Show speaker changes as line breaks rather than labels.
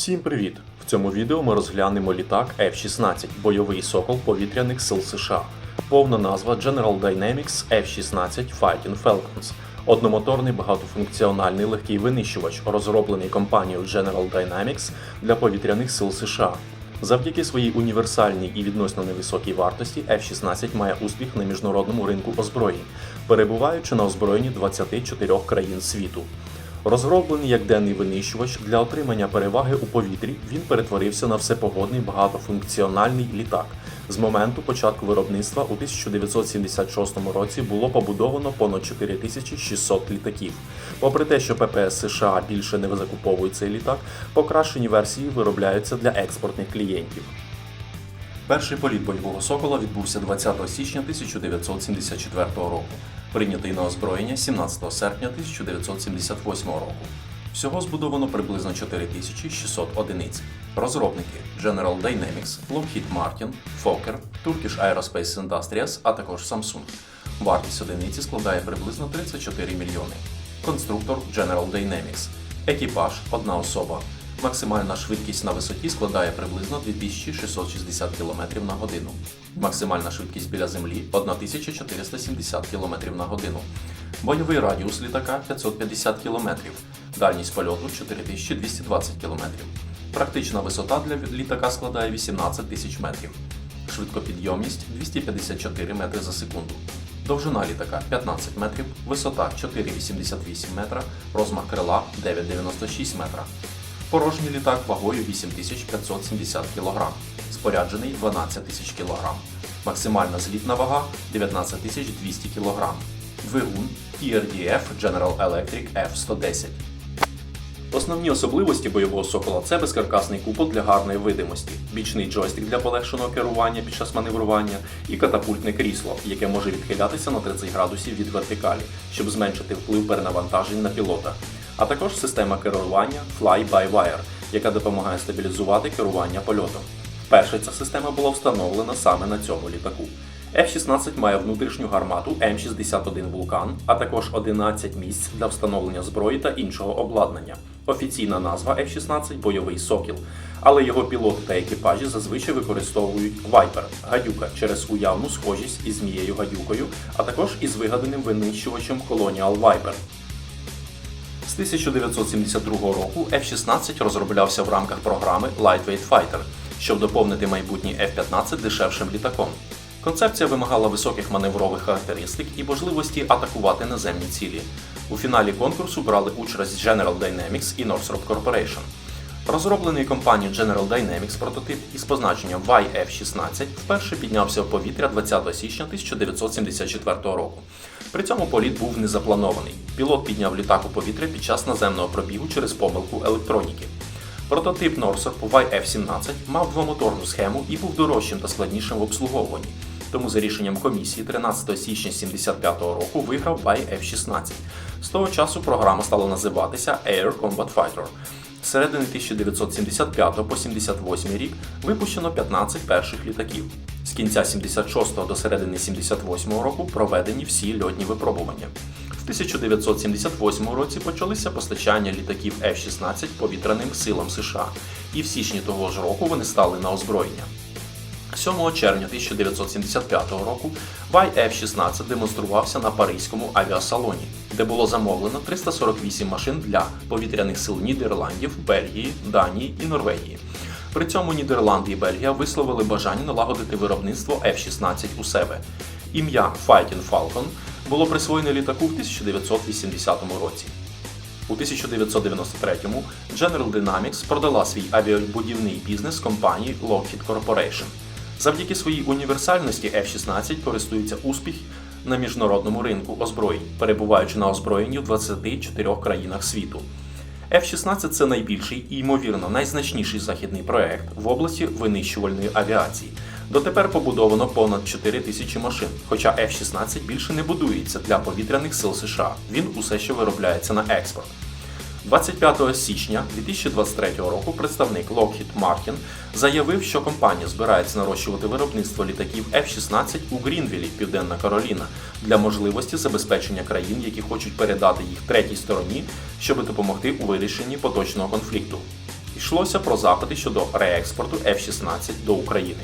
Всім привіт! В цьому відео ми розглянемо літак F-16, бойовий сокол повітряних сил США. Повна назва General Dynamics F-16 Fighting Falcons. Одномоторний багатофункціональний легкий винищувач, розроблений компанією General Dynamics для повітряних сил США. Завдяки своїй універсальній і відносно невисокій вартості F-16 має успіх на міжнародному ринку озброєнь, перебуваючи на озброєнні 24 країн світу. Розроблений як денний винищувач для отримання переваги у повітрі, він перетворився на всепогодний багатофункціональний літак. З моменту початку виробництва у 1976 році було побудовано понад 4600 літаків. Попри те, що ППС США більше не закуповують цей літак, покращені версії виробляються для експортних клієнтів. Перший політ бойового сокола відбувся 20 січня 1974 року, прийнятий на озброєння 17 серпня 1978 року. Всього збудовано приблизно 4600 одиниць. Розробники General Dynamics, Lockheed Martin, Fokker, Turkish Aerospace Industries, а також Samsung. Вартість одиниці складає приблизно 34 мільйони. Конструктор General Dynamics. Екіпаж одна особа. Максимальна швидкість на висоті складає приблизно 2660 км на годину. Максимальна швидкість біля землі 1470 км на годину. Бойовий радіус літака 550 км. Дальність польоту 4220 км. Практична висота для літака складає 18 тисяч метрів. Швидкопідйомність 254 метри за секунду. Довжина літака 15 метрів, висота 4,88 метра, розмах крила 9,96 метра. Порожній літак вагою 8570 кг, споряджений 12 тисяч кг. Максимальна злітна вага 19200 кг. Двигун TRDF General Electric F110. Основні особливості бойового сокола це безкаркасний купол для гарної видимості, бічний джойстик для полегшеного керування під час маневрування і катапультне крісло, яке може відхилятися на 30 градусів від вертикалі, щоб зменшити вплив перенавантажень на пілота, а також система керування Fly-by-Wire, яка допомагає стабілізувати керування польотом. Вперше ця система була встановлена саме на цьому літаку. F-16 має внутрішню гармату М61 Вулкан, а також 11 місць для встановлення зброї та іншого обладнання. Офіційна назва F-16 бойовий сокіл, але його пілоти та екіпажі зазвичай використовують Viper – гадюка через уявну схожість із змією гадюкою, а також із вигаданим винищувачем Colonial Viper. З 1972 року F-16 розроблявся в рамках програми Lightweight Fighter, щоб доповнити майбутній F-15 дешевшим літаком. Концепція вимагала високих маневрових характеристик і можливості атакувати наземні цілі. У фіналі конкурсу брали участь General Dynamics і Northrop Corporation. Розроблений компанією General Dynamics прототип із позначенням YF-16 вперше піднявся в повітря 20 січня 1974 року. При цьому політ був незапланований. Пілот підняв літак у повітря під час наземного пробігу через помилку електроніки. Прототип Northrop YF-17 мав двомоторну схему і був дорожчим та складнішим в обслуговуванні. Тому за рішенням комісії 13 січня 1975 року виграв YF-16. З того часу програма стала називатися Air Combat Fighter. З середини 1975 по 78 рік випущено 15 перших літаків. З кінця 76 до середини 78 року проведені всі льотні випробування. В 1978 році почалися постачання літаків F-16 повітряним силам США, і в січні того ж року вони стали на озброєння. 7 червня 1975 року YF-16 демонструвався на Паризькому авіасалоні, де було замовлено 348 машин для повітряних сил Нідерландів, Бельгії, Данії і Норвегії. При цьому Нідерланди і Бельгія висловили бажання налагодити виробництво F-16 у себе. Ім'я Fighting Falcon було присвоєне літаку в 1980 році. У 1993-му General Dynamics продала свій авіабудівний бізнес компанії Lockheed Corporation. Завдяки своїй універсальності F-16 користується успіх на міжнародному ринку озброєнь, перебуваючи на озброєнні в 24 країнах світу. F-16 це найбільший і, ймовірно, найзначніший західний проект в області винищувальної авіації. Дотепер побудовано понад 4 тисячі машин, хоча F-16 більше не будується для повітряних сил США. Він усе ще виробляється на експорт. 25 січня 2023 року представник Lockheed Martin заявив, що компанія збирається нарощувати виробництво літаків F-16 у Грінвілі, Південна Кароліна, для можливості забезпечення країн, які хочуть передати їх третій стороні, щоб допомогти у вирішенні поточного конфлікту. Йшлося про запити щодо реекспорту F-16 до України.